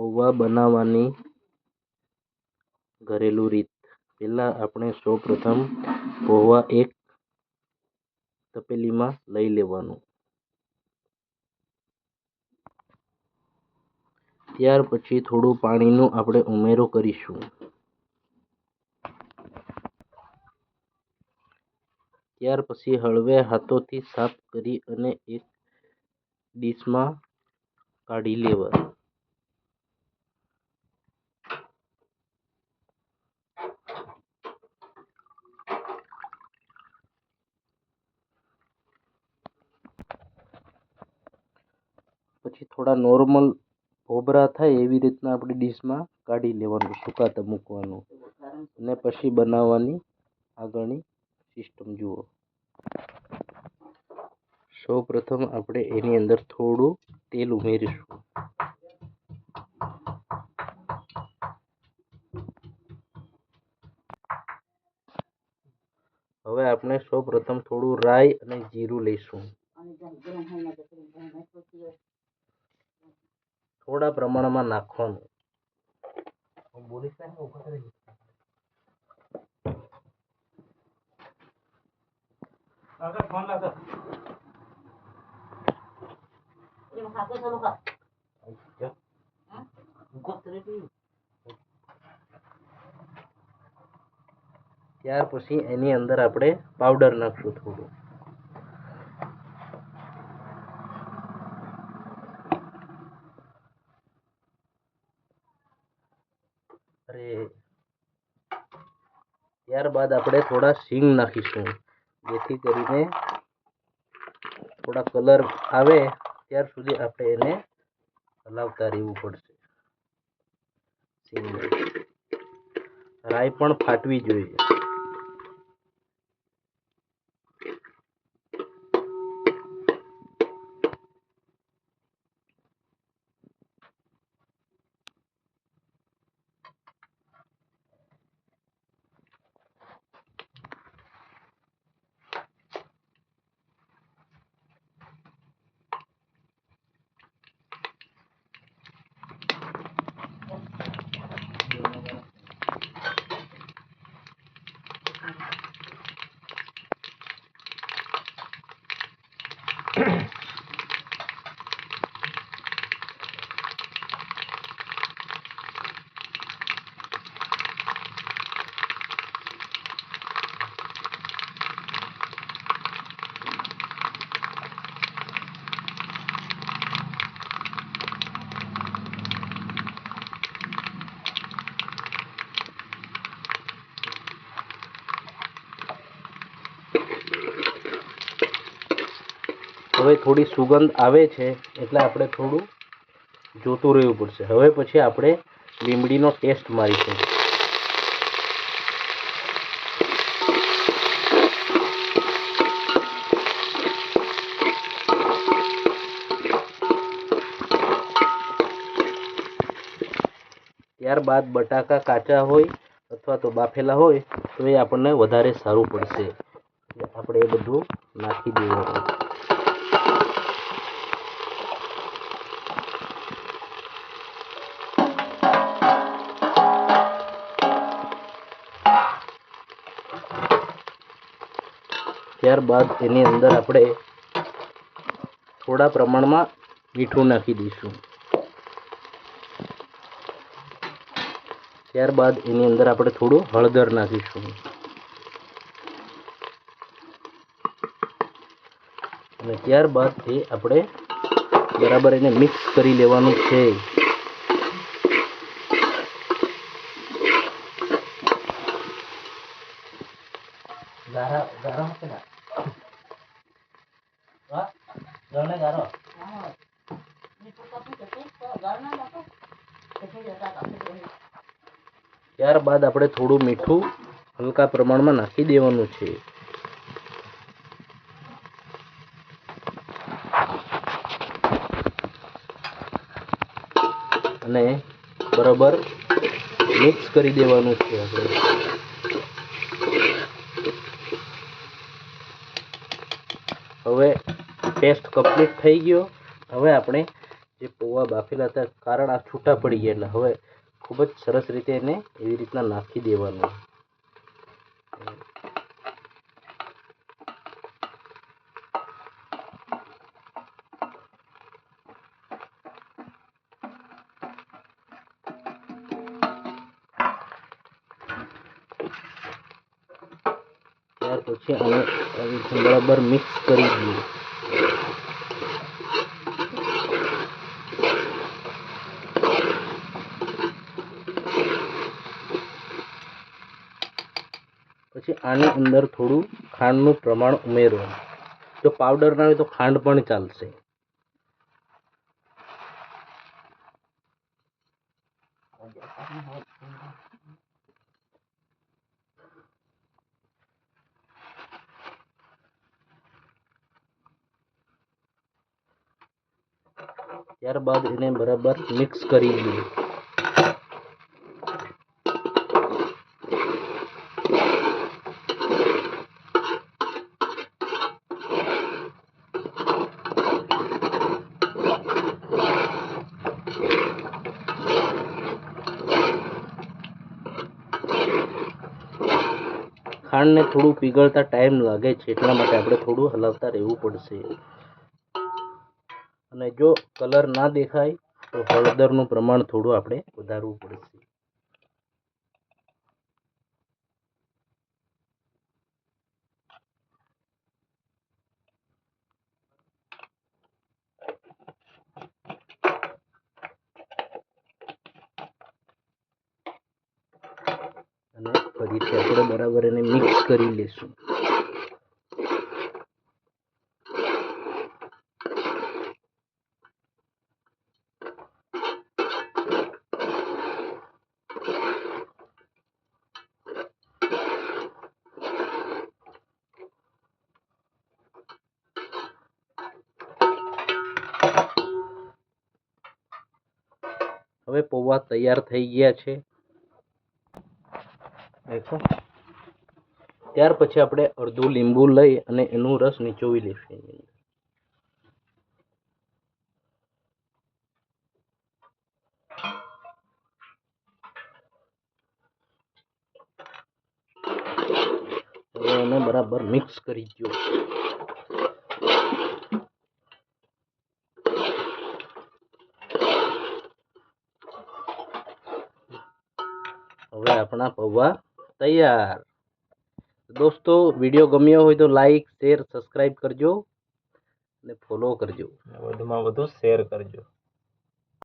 પૌવા બનાવવાની ઘરેલું રીત. પહેલાં આપણે સૌ પ્રથમ પૌવા એક તપેલીમાં લઈ લેવાનું. ત્યાર પછી થોડું પાણીનો આપણે ઉમેરો કરીશું. ત્યાર પછી હળવે હાથોથી સાફ કરી અને એક ડીશમાં કાઢી લેવા પછી થોડા નોર્મલ ભોભરા થાય એવી રીતના આપણે ડીશમાં કાઢી લેવાનું, સુકાતા મૂકવાનું. અને પછી બનાવવાની આગળની સિસ્ટમ જુઓ. સૌ પ્રથમ આપણે એની અંદર થોડું તેલ ઉમેરીશું. હવે આપણે સૌ પ્રથમ થોડું રાઈ અને જીરું લઈશું. થોડા પ્રમાણમાં નાખવાનું ત્યાર પછી એની અંદર આપણે પાવડર નાખશું થોડું. અરે. ત્યારબાદ આપણે થોડા સિંગ નાખીશું. જેથી કરીને થોડા કલર આવે ત્યાર સુધી આપણે એને હલાવતા રહેવું પડશે. સિંગને રાઈ પણ ફાટવી જોઈએ. હવે થોડી સુગંધ આવે છે એટલે આપણે થોડું જોતું રહેવું પડશે. હવે પછી આપણે લીમડીનો ટેસ્ટ મારીશું. ત્યારબાદ બટાકા કાચા હોય અથવા તો બાફેલા હોય, તો એ આપણને વધારે સારું પડશે. આપણે એ બધું નાખી દેવાનું. ત્યારબાદ એની અંદર આપણે થોડા પ્રમાણમાં મીઠું નાખી દઈશું. ત્યારબાદ એની અંદર આપણે થોડું હળદર નાખીશું. અને ત્યારબાદ એ આપણે બરાબર એને મિક્સ કરી લેવાનું છે. ત્યારબાદ આપણે થોડું મીઠું હલકા પ્રમાણમાં નાખી દેવાનું છે. અને બરાબર મિક્સ કરી દેવાનું છે આપણે. હવે પેસ્ટ કમ્પ્લીટ થઈ ગયો. હવે આપણે જે પૌવા બાફેલા હતા, કારણ આ છૂટા પડી ગયા એટલે હવે ખૂબ જ સરસ રીતે એને એવી રીતના નાખી દેવાનું. ત્યાર પછી આને બરાબર મિક્સ કરી દઈએ. પછી આની અંદર થોડું ખાંડનું પ્રમાણ ઉમેરવાનું. જો પાવડર ના હોય તો ખાંડ પણ ચાલશે. ત્યારબાદ એને બરાબર મિક્સ કરી દઈએ ખાંડને થોડું પીગળતા ટાઈમ લાગે છે, એટલા માટે આપણે થોડું હલાવતા રહેવું પડશે. અને જો કલર ના દેખાય, તો હળદરનું પ્રમાણ થોડું આપણે વધારવું પડશે. અને ફરીથી આપણે બરાબર એને મિક્સ કરી લેશું. હવે પૌવા તૈયાર થઈ ગયા છે. દેખો ત્યાર પછી આપણે અડધું લીંબુ લઈ અને એનું રસ નીચોવી લઈશું. એને બરાબર મિક્સ કરી દો હવે આપણા પૌવા તૈયાર. દોસ્તો વીડિયો ગમ્યો હોય તો લાઈક શેર સબસ્ક્રાઈબ કરજો અને ફોલો કરજો. વધુમાં વધુ શેર કરજો.